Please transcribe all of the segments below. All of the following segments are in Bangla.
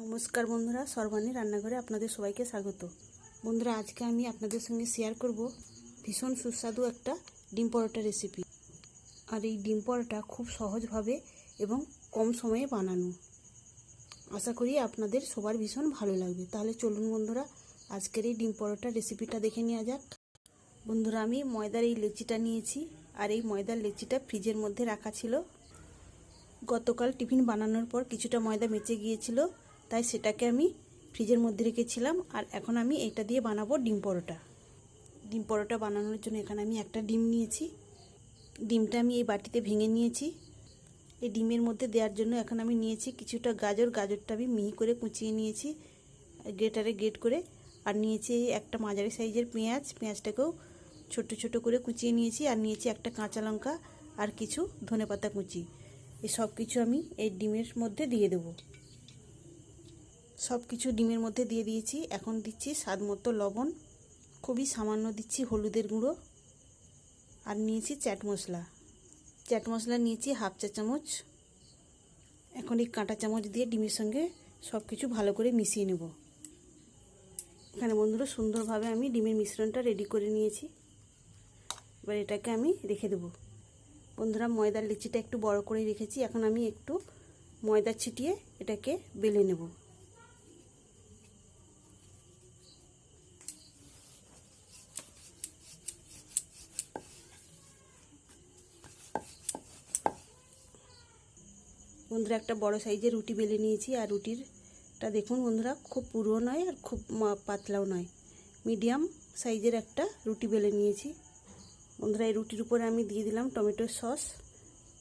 নমস্কার বন্ধুরা, সর্বাণী রান্নাঘরে আপনাদের সবাইকে স্বাগত। বন্ধুরা, আজকে আমি আপনাদের সঙ্গে শেয়ার করব ভীষণ সুস্বাদু একটা ডিম পরোটা রেসিপি আর এই ডিম পরোটা খুব সহজভাবে এবং কম সময়ে বানানো। আশা করি আপনাদের সবার ভীষণ ভালো লাগবে। তাহলে চলুন বন্ধুরা, আজকের এই ডিম পরোটা রেসিপিটা দেখে নেওয়া যাক। বন্ধুরা, আমি ময়দার এই লেচিটা নিয়েছি, আর এই ময়দার লেচিটা ফ্রিজের মধ্যে রাখা ছিল। গতকাল টিফিন বানানোর পর কিছুটা ময়দা বেঁচে গিয়েছিল। তাই সেটাকে আমি ফ্রিজের মধ্যে রেখেছিলাম আর এখন আমি এটা দিয়ে বানাবো ডিম পরোটা। ডিম পরোটা বানানোর জন্য এখানে আমি একটা ডিম নিয়েছি। ডিমটা আমি এই বাটিতে ভেঙে নিয়েছি। এই ডিমের মধ্যে দেওয়ার জন্য এখন আমি নিয়েছি কিছুটা গাজর। গাজরটা আমি মিহি করে কুচিয়ে নিয়েছি, গ্রেটারে গ্রেট করে। আর নিয়েছি একটা মাঝারি সাইজের পেঁয়াজ। পেঁয়াজটাকেও ছোট ছোট করে কুচিয়ে নিয়েছি আর নিয়েছি একটা কাঁচা লঙ্কা আর কিছু ধনেপাতা কুচি। এই সব কিছু আমি এই ডিমের মধ্যে দিয়ে দেবো। সব কিছু ডিমের মধ্যে দিয়ে দিয়েছি। এখন দিচ্ছি স্বাদ মতো লবণ। খুবই সামান্য দিচ্ছি হলুদের গুঁড়ো। আর নিয়েছি চ্যাট মশলা। চ্যাট মশলা নিয়েছি হাফ চা চামচ। এখন এই কাঁটা চামচ দিয়ে ডিমের সঙ্গে সব কিছু ভালো করে মিশিয়ে নেব। এখানে বন্ধুরা সুন্দরভাবে আমি ডিমের মিশ্রণটা রেডি করে নিয়েছি। এবার এটাকে আমি রেখে দেবো। বন্ধুরা ময়দার লিচিটা একটু বড় করে রেখেছি। এখন আমি একটু ময়দা ছিটিয়ে এটাকে বেলে নেব। বন্ধুরা, একটা বড় সাইজের রুটি বেলে নিয়েছি, আর রুটিরটা দেখুন বন্ধুরা, খুব পুরো নয় আর খুব পাতলাও নয়। মিডিয়াম সাইজের একটা রুটি বেলে নিয়েছি। বন্ধুরা, এই রুটির উপরে আমি দিয়ে দিলাম টমেটোর সস।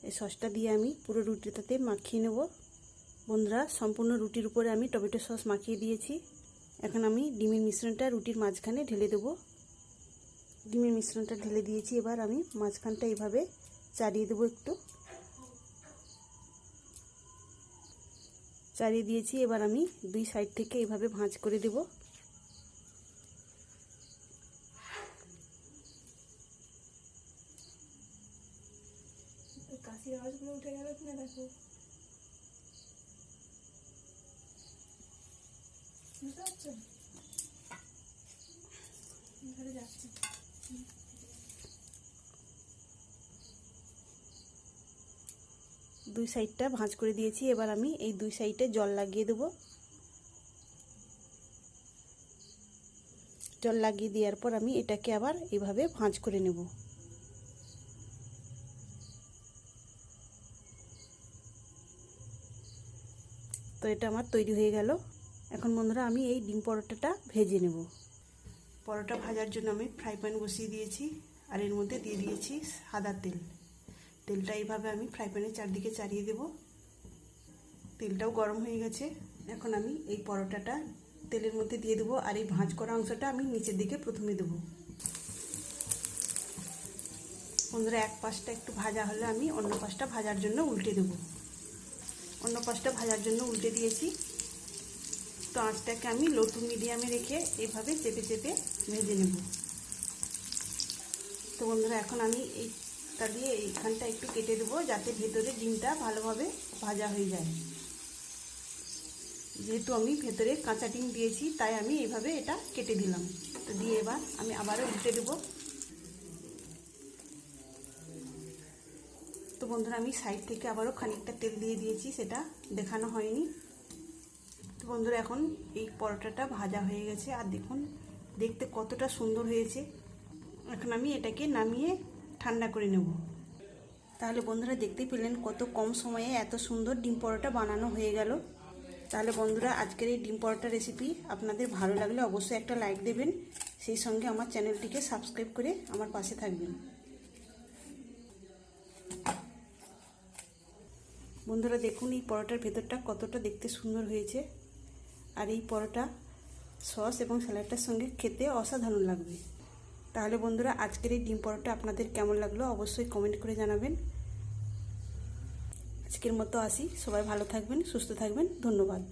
এই সসটা দিয়ে আমি পুরো রুটিটাতে মাখিয়ে নেব। বন্ধুরা, সম্পূর্ণ রুটির উপরে আমি টমেটো সস মাখিয়ে দিয়েছি। এখন আমি ডিমের মিশ্রণটা রুটির মাঝখানে ঢেলে দেব। ডিমের মিশ্রণটা ঢেলে দিয়েছি, এবার আমি মাঝখানটা এইভাবে চারিয়ে দেবো একটু। চারিয়ে দিয়েছি। এবার আমি দুই সাইড থেকে এইভাবে ভাঁজ করে দেব। কাশির আওয়াজগুলো উঠে গেল কিনা দেখো। বুঝতে পারছ? দুই সাইডটা ভাঁজ করে দিয়েছি। এবার আমি এই দুই সাইডে জল লাগিয়ে দেব। জল লাগিয়ে দেওয়ার পর আমি এটাকে আবার এভাবে ভাঁজ করে নেব। তো এটা আমার তৈরি হয়ে গেল। এখন বন্ধুরা আমি এই ডিম পরোটাটা ভেজে নেব। পরোটা ভাজার জন্য আমি ফ্রাই প্যান বসিয়ে দিয়েছি। আর এর মধ্যে দিয়ে দিয়েছি সাদা তেল। তেলটা এইভাবে আমি ফ্রাই প্যানের চারদিকে চারিয়ে দেব। তেলটাও গরম হয়ে গেছে। এখন আমি এই পরোটাটা তেলের মধ্যে দিয়ে দেবো আর এই ভাঁজ করা অংশটা আমি নিচের দিকে প্রথমে দেবো। বন্ধুরা, এক পাশটা একটু ভাজা হলে আমি অন্য পাশটা ভাজার জন্য উল্টে দেবো। অন্য পাশটা ভাজার জন্য উল্টে দিয়েছি। তো আঁচটাকে আমি লো টু মিডিয়ামে রেখে এইভাবে চেপে চেপে ভেজে নেব। তো বন্ধুরা, এখন আমি এইটা দিয়ে এইখানটা একটু কেটে দেবো, যাতে ভেতরে ডিমটা ভালোভাবে ভাজা হয়ে যায়। যেহেতু আমি ভেতরে কাঁচা ডিম দিয়েছি, তাই আমি এইভাবে এটা কেটে দিলাম। তো দিয়ে এবার আমি আবারও উল্টে দেবো। তো বন্ধুরা, আমি সাইড থেকে আবারও খানিকটা তেল দিয়ে দিয়েছি, সেটা দেখানো হয়নি। তো বন্ধুরা, এখন এই পরোটাটা ভাজা হয়ে গেছে। আর দেখুন, দেখতে কতটা সুন্দর হয়েছে। এখন আমি এটাকে নামিয়ে ঠান্ডা করে নেব। তাহলে বন্ধুরা দেখতে পেলেন কত কম সময়ে এত সুন্দর ডিম পরোটা বানানো হয়ে গেল। তাহলে বন্ধুরা আজকের এই ডিম পরোটা রেসিপি আপনাদের ভালো লাগলে অবশ্যই একটা লাইক দেবেন। সেই সঙ্গে আমার চ্যানেলটিকে সাবস্ক্রাইব করে আমার পাশে থাকবেন। বন্ধুরা দেখুন এই পরোটার ভেতরটা কতটা দেখতে সুন্দর হয়েছে। আর এই পরোটা সস এবং স্যালাডটার সঙ্গে খেতে অসাধারণ লাগবে। তাহলে বন্ধুরা, আজকের এই ডিম পরোটা আপনাদের কেমন লাগল অবশ্যই কমেন্ট করে জানাবেন। আজকের মতো আসি, সবাই ভালো থাকবেন, সুস্থ থাকবেন, ধন্যবাদ।